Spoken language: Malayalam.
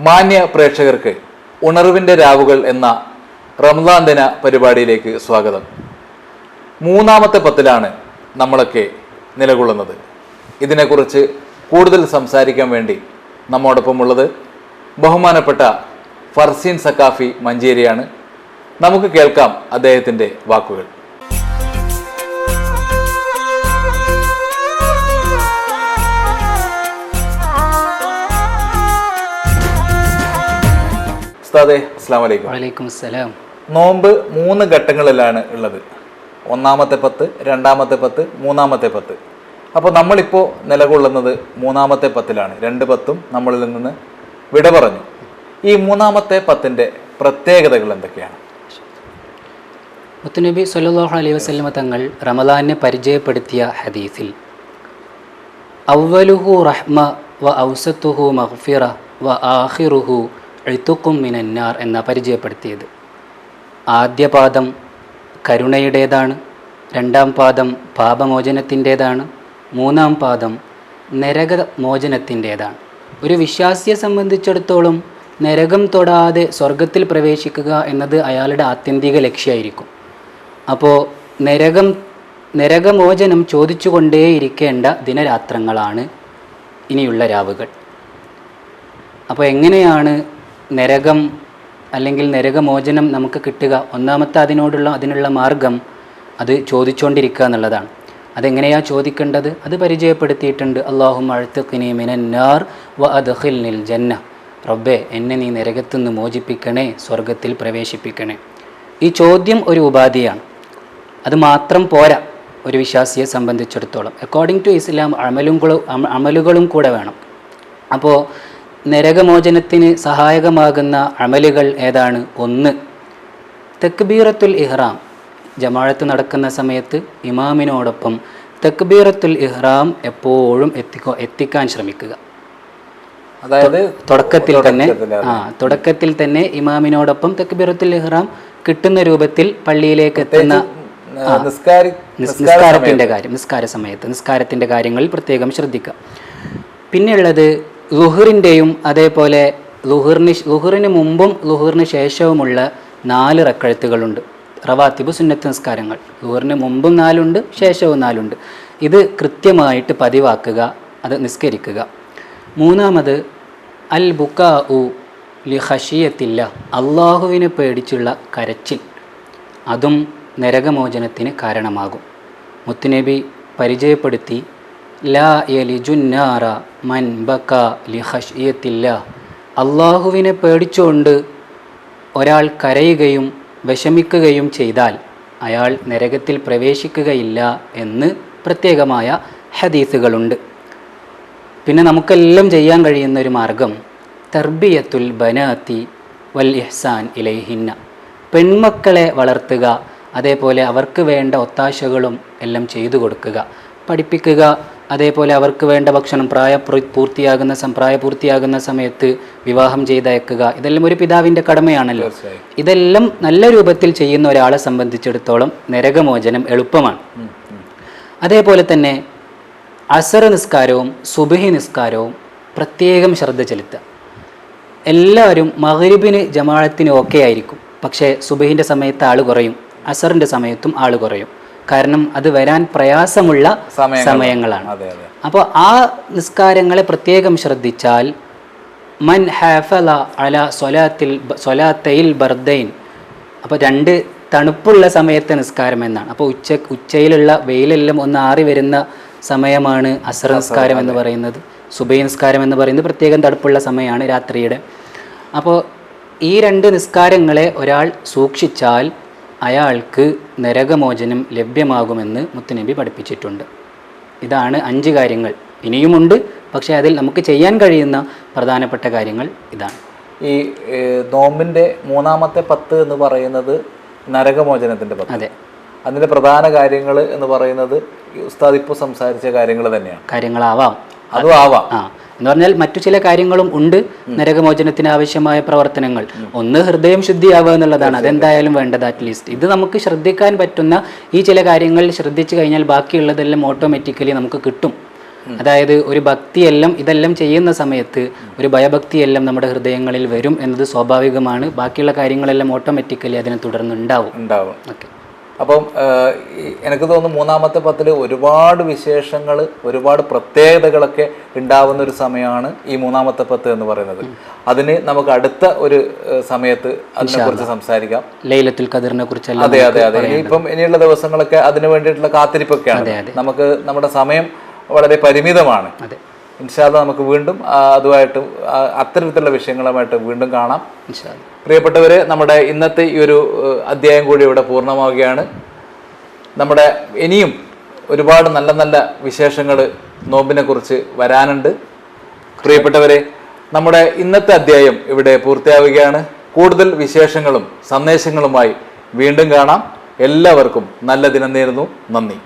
മാന്യ പ്രേക്ഷകർക്ക് ഉണർവിന്റെ രാവുകൾ എന്ന റംസാൻ ദിന പരിപാടിയിലേക്ക് സ്വാഗതം. മൂന്നാമത്തെ പത്തിലാണ് നമ്മളൊക്കെ നിലകൊള്ളുന്നത്. ഇതിനെക്കുറിച്ച് കൂടുതൽ സംസാരിക്കാൻ വേണ്ടി നമ്മോടൊപ്പമുള്ളത് ബഹുമാനപ്പെട്ട ഫർസീൻ സക്കാഫി മഞ്ചേരിയാണ്. നമുക്ക് കേൾക്കാം അദ്ദേഹത്തിന്റെ വാക്കുകൾ. ഉസ്താദെ അസ്സാം വലൈക്കും വലൈക്കും അസ്സലാം നോമ്പ് മൂന്ന് ഘട്ടങ്ങളിലാണ് ഉള്ളത്. ഒന്നാമത്തെ പത്ത് രണ്ടാമത്തെ പത്ത് മൂന്നാമത്തെ പത്ത്. അപ്പോൾ നമ്മളിപ്പോൾ നിലകൊള്ളുന്നത് മൂന്നാമത്തെ പത്തിലാണ്. രണ്ട് പത്തും നമ്മളിൽ നിന്ന് വിട പറഞ്ഞു. ഈ മൂന്നാമത്തെ പത്തിന്റെ പ്രത്യേകതകൾ എന്തൊക്കെയാണ്? മുത്തുനബി സല്ലാഹു അലൈഹി വസ്ലമ തങ്ങൾ റമദാനെ പരിചയപ്പെടുത്തിയ ഹദീസിൽ അവലുഹു റഹ്മ വ ഔസത്തുഹു മഗ്ഫിറ വ ആഖിറുഹു എഴുത്തുക്കും മിനന്നാർ എന്ന പരിചയപ്പെടുത്തിയത്. ആദ്യ പാദം കരുണയുടേതാണ് രണ്ടാം പാദം പാപമോചനത്തിന്റേതാണ് മൂന്നാം പാദം നരക മോചനത്തിന്റേതാണ് ഒരു വിശ്വാസിയെ സംബന്ധിച്ചിടത്തോളം നരകം തൊടാതെ സ്വർഗത്തിൽ പ്രവേശിക്കുക എന്നത് അയാളുടെ ആത്യന്തിക ലക്ഷ്യമായിരിക്കും. അപ്പോൾ നരകം നരകമോചനം ചോദിച്ചുകൊണ്ടേയിരിക്കേണ്ട ദിനരാത്രങ്ങളാണ് ഇനിയുള്ള രാവുകൾ. അപ്പോൾ എങ്ങനെയാണ് നരകം അല്ലെങ്കിൽ നരകമോചനം നമുക്ക് കിട്ടുക. ഒന്നാമത്തെ അതിനോടുള്ള അതിനുള്ള മാർഗം അത് ചോദിച്ചുകൊണ്ടിരിക്കുക എന്നുള്ളതാണ്. അതെങ്ങനെയാണ് ചോദിക്കേണ്ടത്? അത് പരിചയപ്പെടുത്തിയിട്ടുണ്ട്. അള്ളാഹു അഴുത്തക്കിനി മിനന്നാർ വ അദ്ഖിൽനിൽ ജന്ന. റബ്ബെ എന്നെ നീ നരകത്തുനിന്ന് മോചിപ്പിക്കണേ സ്വർഗത്തിൽ പ്രവേശിപ്പിക്കണേ. ഈ ചോദ്യം ഒരു ഉപാധിയാണ്. അത് മാത്രം പോരാ ഒരു വിശ്വാസിയെ സംബന്ധിച്ചിടത്തോളം. അക്കോർഡിംഗ് ടു ഇസ്ലാം അമലുകളും അമലുകളും കൂടെ വേണം. അപ്പോൾ നരകമോചനത്തിന് സഹായകമാകുന്ന അമലുകൾ ഏതാണ്? ഒന്ന് തക്ബീറത്തുൽ ഇഹ്റാം. ജമാഴത്ത് നടക്കുന്ന സമയത്ത് ഇമാമിനോടൊപ്പം തക്ബീറത്തുൽ ഇഹ്റാം എപ്പോഴും എത്തിക്കോ എത്തിക്കാൻ ശ്രമിക്കുക. അതായത് തുടക്കത്തിൽ തന്നെ ആ തുടക്കത്തിൽ തന്നെ ഇമാമിനോടൊപ്പം തക്ബീറത്തുൽ ഇഹ്റാം കിട്ടുന്ന രൂപത്തിൽ പള്ളിയിലേക്ക് എത്തുന്ന നിസ്കാരത്തിന്റെ കാര്യം നിസ്കാര സമയത്ത് നിസ്കാരത്തിന്റെ കാര്യങ്ങളിൽ പ്രത്യേകം ശ്രദ്ധിക്കുക. പിന്നെയുള്ളത് ലുഹറിന്റെയും അതേപോലെ ലുഹറിന് ലുഹറിന് മുമ്പും ലുഹറിന് ശേഷവുമുള്ള നാല് റക്കഴത്തുകളുണ്ട്. റവാത്തിബ് സുന്നത്ത് നിസ്കാരങ്ങൾ. ലുഹറിന് മുമ്പും നാലുണ്ട് ശേഷവും നാലുണ്ട്. ഇത് കൃത്യമായിട്ട് പതിവാക്കുക അത് നിസ്കരിക്കുക. മൂന്നാമത് അൽ ബുക്കാ ഉ ലി ഹഷിയത്തില്ല അള്ളാഹുവിനെ പേടിച്ചുള്ള കരച്ചിൽ. അതും നരകമോചനത്തിന് കാരണമാകും. മുത്തുനബി പരിചയപ്പെടുത്തി ലാ യലിജുന്നാറ മൻ ബക്ക ലിഹഷ്യത്തില്ല അള്ളാഹുവിനെ പേടിച്ചുകൊണ്ട് ഒരാൾ കരയുകയും വിഷമിക്കുകയും ചെയ്താൽ അയാൾ നരകത്തിൽ പ്രവേശിക്കുകയില്ല എന്ന് പ്രത്യേകമായ ഹദീസുകളുണ്ട്. പിന്നെ നമുക്കെല്ലാം ചെയ്യാൻ കഴിയുന്ന ഒരു മാർഗം തർബിയത്തുൽ ബനാത്തി വൽ ഇഹ്സാൻ ഇലൈഹിന്ന. പെൺമക്കളെ വളർത്തുക അതേപോലെ അവർക്ക് വേണ്ട ഒത്താശകളും എല്ലാം ചെയ്തു കൊടുക്കുക. പഠിപ്പിക്കുക അതേപോലെ അവർക്ക് വേണ്ട ഭക്ഷണം പ്രായ പൂർത്തിയാകുന്ന പ്രായ പൂർത്തിയാകുന്ന സമയത്ത് വിവാഹം ചെയ്തയക്കുക. ഇതെല്ലാം ഒരു പിതാവിന്റെ കടമയാണല്ലോ. ഇതെല്ലാം നല്ല രൂപത്തിൽ ചെയ്യുന്ന ഒരാളെ സംബന്ധിച്ചിടത്തോളം നരകമോചനം എളുപ്പമാണ്. അതേപോലെ തന്നെ അസർ നിസ്കാരവും സുബഹി നിസ്കാരവും പ്രത്യേകം ശ്രദ്ധ ചെലുത്തുക. എല്ലാവരും മഹരിബിന് ജമാഅത്തിന് ഓക്കെ ആയിരിക്കും. പക്ഷേ സുബഹിന്റെ സമയത്ത് ആൾ കുറയും. അസറിന്റെ സമയത്തും ആൾ കുറയും. കാരണം അത് വരാൻ പ്രയാസമുള്ള സമയങ്ങളാണ്. അപ്പോൾ ആ നിസ്കാരങ്ങളെ പ്രത്യേകം ശ്രദ്ധിച്ചാൽ മൻ ഹാഫല അല സൊലാത്തിൽ സൊലാത്തയിൽ ബർദൈൻ. അപ്പോൾ രണ്ട് തണുപ്പുള്ള സമയത്തെ നിസ്കാരം എന്നാണ്. അപ്പോൾ ഉച്ച ഉച്ചയിലുള്ള വെയിലെല്ലാം ഒന്ന് ആറി വരുന്ന സമയമാണ് അസർ നിസ്കാരം എന്ന് പറയുന്നത്. സുബൈ നിസ്കാരം എന്ന് പറയുന്നത് പ്രത്യേകം തണുപ്പുള്ള സമയമാണ് രാത്രിയുടെ. അപ്പോൾ ഈ രണ്ട് നിസ്കാരങ്ങളെ ഒരാൾ സൂക്ഷിച്ചാൽ അയാൾക്ക് നരകമോചനം ലഭ്യമാകുമെന്ന് മുത്തുനബി പഠിപ്പിച്ചിട്ടുണ്ട്. ഇതാണ് അഞ്ച് കാര്യങ്ങൾ. ഇനിയുമുണ്ട്. പക്ഷേ അതിൽ നമുക്ക് ചെയ്യാൻ കഴിയുന്ന പ്രധാനപ്പെട്ട കാര്യങ്ങൾ ഇതാണ്. ഈ നോമ്പിന്റെ മൂന്നാമത്തെ പത്ത് എന്ന് പറയുന്നത് നരകമോചനത്തിന്റെ പത്ത്. അതെ. അതിന്റെ പ്രധാന കാര്യങ്ങൾ എന്ന് പറയുന്നത് ഉസ്താദ് ഇപ്പോൾ സംസാരിച്ച കാര്യങ്ങൾ തന്നെയാണ്. കാര്യങ്ങളാവാം. അതും ആവാം. ആ. എന്ന് പറഞ്ഞാൽ മറ്റു ചില കാര്യങ്ങളും ഉണ്ട് നരകമോചനത്തിന് ആവശ്യമായ പ്രവർത്തനങ്ങൾ. ഒന്ന് ഹൃദയം ശുദ്ധിയാവുക എന്നുള്ളതാണ്. അതെന്തായാലും വേണ്ടത് അറ്റ്ലീസ്റ്റ് ഇത് നമുക്ക് ശ്രദ്ധിക്കാൻ പറ്റുന്ന ഈ ചില കാര്യങ്ങൾ ശ്രദ്ധിച്ചു കഴിഞ്ഞാൽ ബാക്കിയുള്ളതെല്ലാം ഓട്ടോമാറ്റിക്കലി നമുക്ക് കിട്ടും. അതായത് ഒരു ഭക്തിയെല്ലാം ഇതെല്ലാം ചെയ്യുന്ന സമയത്ത് ഒരു ഭയഭക്തിയെല്ലാം നമ്മുടെ ഹൃദയങ്ങളിൽ വരും എന്നത് സ്വാഭാവികമാണ്. ബാക്കിയുള്ള കാര്യങ്ങളെല്ലാം ഓട്ടോമാറ്റിക്കലി അതിനെ തുടർന്ന് ഉണ്ടാവും. ഉണ്ടാവും ഓക്കെ അപ്പം എനിക്ക് തോന്നുന്നു മൂന്നാമത്തെ പത്തിൽ ഒരുപാട് വിശേഷങ്ങൾ ഒരുപാട് പ്രത്യേകതകളൊക്കെ ഉണ്ടാവുന്ന ഒരു സമയമാണ് ഈ മൂന്നാമത്തെ പത്ത് എന്ന് പറയുന്നത്. അതിന് നമുക്ക് അടുത്ത ഒരു സമയത്ത് അതിനെക്കുറിച്ച് സംസാരിക്കാം. ലൈലത്തുൽ ഖദറിനെ കുറിച്ച് അതെ അതെ അതെ. ഇനിയിപ്പം ഇനിയുള്ള ദിവസങ്ങളൊക്കെ അതിന് വേണ്ടിയിട്ടുള്ള കാത്തിരിപ്പൊക്കെയാണ്. നമുക്ക് നമ്മുടെ സമയം വളരെ പരിമിതമാണ്. അതെ. ഇൻഷാല്ല നമുക്ക് വീണ്ടും അതുമായിട്ട് അത്തരത്തിലുള്ള വിഷയങ്ങളുമായിട്ട് വീണ്ടും കാണാം. പ്രിയപ്പെട്ടവരെ നമ്മുടെ ഇന്നത്തെ ഈ ഒരു അധ്യായം കൂടി ഇവിടെ പൂർണമാവുകയാണ്. നമ്മുടെ ഇനിയും ഒരുപാട് നല്ല നല്ല വിശേഷങ്ങൾ നോമ്പിനെ കുറിച്ച് വരാനുണ്ട്. പ്രിയപ്പെട്ടവരെ നമ്മുടെ ഇന്നത്തെ അധ്യായം ഇവിടെ പൂർത്തിയാവുകയാണ്. കൂടുതൽ വിശേഷങ്ങളും സന്ദേശങ്ങളുമായി വീണ്ടും കാണാം. എല്ലാവർക്കും നല്ല ദിനം നേരുന്നു. നന്ദി.